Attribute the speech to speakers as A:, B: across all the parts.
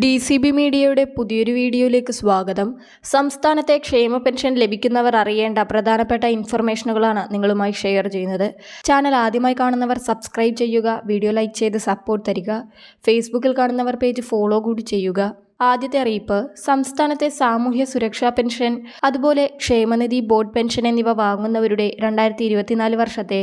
A: D C B മീഡിയയുടെ പുതിയൊരു വീഡിയോയിലേക്ക് സ്വാഗതം. സംസ്ഥാനത്തെ ക്ഷേമ പെൻഷൻ ലഭിക്കുന്നവർ അറിയേണ്ട പ്രധാനപ്പെട്ട ഇൻഫർമേഷനുകളാണ് നിങ്ങളുമായി ഷെയർ ചെയ്യുന്നത്. ചാനൽ ആദ്യമായി കാണുന്നവർ സബ്സ്ക്രൈബ് ചെയ്യുക വീഡിയോ ലൈക്ക് ചെയ്ത് സപ്പോർട്ട് തരിക. ഫേസ്ബുക്കിൽ കാണുന്നവർ പേജ് ഫോളോ കൂടി ചെയ്യുക. ആദ്യത്തെ അറിയിപ്പ് സംസ്ഥാനത്തെ സാമൂഹ്യ സുരക്ഷാ പെൻഷൻ അതുപോലെ ക്ഷേമനിധി ബോർഡ് പെൻഷൻ എന്നിവ വാങ്ങുന്നവരുടെ രണ്ടായിരത്തി ഇരുപത്തിനാല് വർഷത്തെ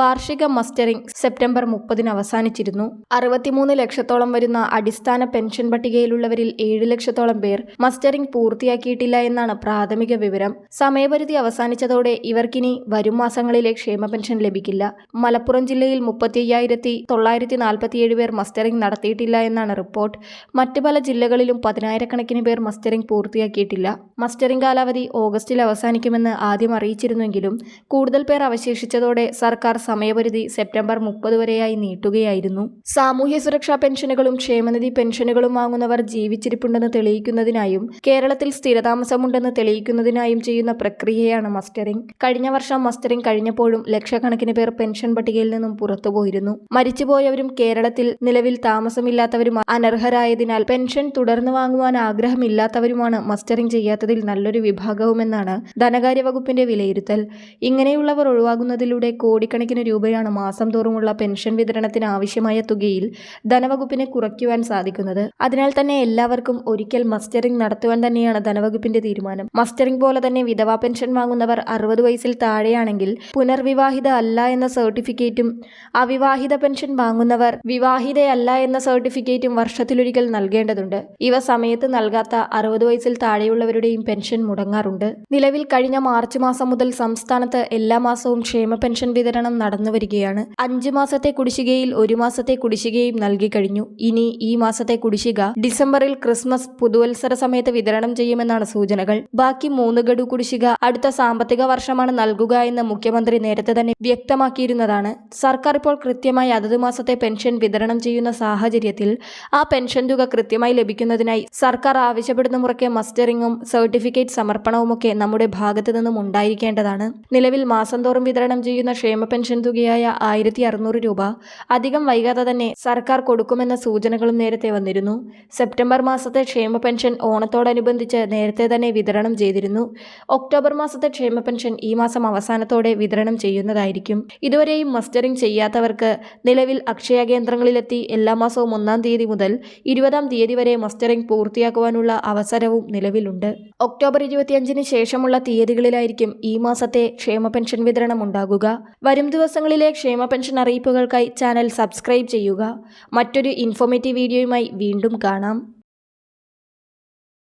A: വാർഷിക മസ്റ്ററിംഗ് സെപ്റ്റംബർ മുപ്പതിന് അവസാനിച്ചിരുന്നു. അറുപത്തിമൂന്ന് ലക്ഷത്തോളം വരുന്ന അടിസ്ഥാന പെൻഷൻ പട്ടികയിലുള്ളവരിൽ ഏഴ് ലക്ഷത്തോളം പേർ മസ്റ്ററിംഗ് പൂർത്തിയാക്കിയിട്ടില്ല എന്നാണ് പ്രാഥമിക വിവരം. സമയപരിധി അവസാനിച്ചതോടെ ഇവർക്കിനി വരും മാസങ്ങളിലെ ക്ഷേമ പെൻഷൻ ലഭിക്കില്ല. മലപ്പുറം ജില്ലയിൽ മുപ്പത്തി അയ്യായിരത്തി തൊള്ളായിരത്തി നാൽപ്പത്തിയേഴ് പേർ മസ്റ്ററിംഗ് നടത്തിയിട്ടില്ല എന്നാണ് റിപ്പോർട്ട്. മറ്റു പല ജില്ലകളിലും പതിനായിരക്കണക്കിന് പേർ മസ്റ്ററിംഗ് പൂർത്തിയാക്കിയിട്ടില്ല. മസ്റ്ററിംഗ് കാലാവധി ഓഗസ്റ്റിൽ അവസാനിക്കുമെന്ന് ആദ്യം അറിയിച്ചിരുന്നെങ്കിലും കൂടുതൽ പേർ അവശേഷിച്ചതോടെ സർക്കാർ സമയപരിധി സെപ്റ്റംബർ മുപ്പത് വരെയായി നീട്ടുകയായിരുന്നു. സാമൂഹ്യ സുരക്ഷാ പെൻഷനുകളും ക്ഷേമനിധി പെൻഷനുകളും വാങ്ങുന്നവർ ജീവിച്ചിരിപ്പുണ്ടെന്ന് തെളിയിക്കുന്നതിനായും കേരളത്തിൽ സ്ഥിരതാമസമുണ്ടെന്ന് തെളിയിക്കുന്നതിനായും ചെയ്യുന്ന പ്രക്രിയയാണ് മസ്റ്ററിംഗ്. കഴിഞ്ഞ വർഷം മസ്റ്ററിംഗ് കഴിഞ്ഞപ്പോഴും ലക്ഷക്കണക്കിന് പേർ പെൻഷൻ പട്ടികയിൽ നിന്നും പുറത്തുപോയിരുന്നു. മരിച്ചുപോയവരും കേരളത്തിൽ നിലവിൽ താമസമില്ലാത്തവരും അനർഹരായതിനാൽ പെൻഷൻ തുടർന്ന് വാങ്ങുവാൻ ആഗ്രഹമില്ലാത്തവരുമാണ് മസ്റ്ററിംഗ് ചെയ്യാത്തതിൽ നല്ലൊരു വിഭാഗവുമെന്നാണ് ധനകാര്യ വകുപ്പിന്റെ വിലയിരുത്തൽ. ഇങ്ങനെയുള്ളവർ ഒഴിവാകുന്നതിലൂടെ കോടിക്കണക്കിന് രൂപയാണ് മാസം തോറുമുള്ള പെൻഷൻ വിതരണത്തിന് ആവശ്യമായ തുകയിൽ ധനവകുപ്പിനെ കുറയ്ക്കുവാൻ സാധിക്കുന്നത്. അതിനാൽ തന്നെ എല്ലാവർക്കും ഒരിക്കൽ മസ്റ്ററിംഗ് നടത്തുവാൻ തന്നെയാണ് ധനവകുപ്പിന്റെ തീരുമാനം. മസ്റ്ററിംഗ് പോലെ തന്നെ വിധവാ പെൻഷൻ വാങ്ങുന്നവർ അറുപത് വയസ്സിൽ താഴെയാണെങ്കിൽ പുനർവിവാഹിത അല്ല എന്ന സർട്ടിഫിക്കറ്റും അവിവാഹിത പെൻഷൻ വാങ്ങുന്നവർ വിവാഹിതയല്ല എന്ന സർട്ടിഫിക്കറ്റും വർഷത്തിലൊരിക്കൽ നൽകേണ്ടതുണ്ട്. ഇവ സമയത്ത് നൽകാത്ത അറുപത് വയസ്സിൽ താഴെയുള്ളവരുടെയും പെൻഷൻ മുടങ്ങാറുണ്ട്. നിലവിൽ കഴിഞ്ഞ മാർച്ച് മാസം മുതൽ സംസ്ഥാനത്ത് എല്ലാ മാസവും ക്ഷേമ പെൻഷൻ വിതരണം നടന്നുവരികയാണ് അഞ്ച് മാസത്തെ കുടിശ്ശികയിൽ ഒരു മാസത്തെ കുടിശ്ശികയും നൽകി കഴിഞ്ഞു. ഇനി ഈ മാസത്തെ കുടിശ്ശിക ഡിസംബറിൽ ക്രിസ്മസ് പുതുവത്സര സമയത്ത് വിതരണം ചെയ്യുമെന്നാണ് സൂചനകൾ. ബാക്കി മൂന്ന് ഗഡു കുടിശ്ശിക അടുത്ത സാമ്പത്തിക വർഷമാണ് നൽകുക എന്ന് മുഖ്യമന്ത്രി നേരത്തെ തന്നെ വ്യക്തമാക്കിയിരുന്നതാണ്. സർക്കാർ ഇപ്പോൾ കൃത്യമായി അതത് മാസത്തെ പെൻഷൻ വിതരണം ചെയ്യുന്ന സാഹചര്യത്തിൽ ആ പെൻഷൻ തുക കൃത്യമായി ലഭിക്കുന്നതിനായി സർക്കാർ ആവശ്യപ്പെടുന്ന മുറയ്ക്ക് മസ്റ്ററിങ്ങും സർട്ടിഫിക്കറ്റ് സമർപ്പണവുമൊക്കെ നമ്മുടെ ഭാഗത്തു നിന്നും ഉണ്ടായിരിക്കേണ്ടതാണ്. നിലവിൽ മാസം തോറും വിതരണം ചെയ്യുന്ന ക്ഷേമ പെൻഷൻ തുകയായ ആയിരത്തി അറുന്നൂറ് രൂപ അധികം വൈകാതെ തന്നെ സർക്കാർ കൊടുക്കുമെന്ന സൂചനകളും നേരത്തെ വന്നിരുന്നു. സെപ്റ്റംബർ മാസത്തെ ക്ഷേമ പെൻഷൻ ഓണത്തോടനുബന്ധിച്ച് നേരത്തെ തന്നെ വിതരണം ചെയ്തിരുന്നു. ഒക്ടോബർ മാസത്തെ ക്ഷേമ പെൻഷൻ ഈ മാസം അവസാനത്തോടെ വിതരണം ചെയ്യുന്നതായിരിക്കും. ഇതുവരെയും മസ്റ്ററിംഗ് ചെയ്യാത്തവർക്ക് നിലവിൽ അക്ഷയ കേന്ദ്രങ്ങളിലെത്തി എല്ലാ മാസവും ഒന്നാം തീയതി മുതൽ ഇരുപതാം തീയതി വരെ മസ്റ്ററിംഗ് പൂർത്തിയാക്കുവാനുള്ള അവസരവും നിലവിലുണ്ട്. ഒക്ടോബർ ഇരുപത്തിയഞ്ചിന് ശേഷമുള്ള തീയതികളിലായിരിക്കും ഈ മാസത്തെ ക്ഷേമ പെൻഷൻ വിതരണം ഉണ്ടാകുക. വരും ദിവസങ്ങളിലെ ക്ഷേമ പെൻഷൻ അറിയിപ്പുകൾക്കായി ചാനൽ സബ്സ്ക്രൈബ് ചെയ്യുക. മറ്റൊരു ഇൻഫോർമേറ്റീവ് വീഡിയോയുമായി വീണ്ടും കാണാം.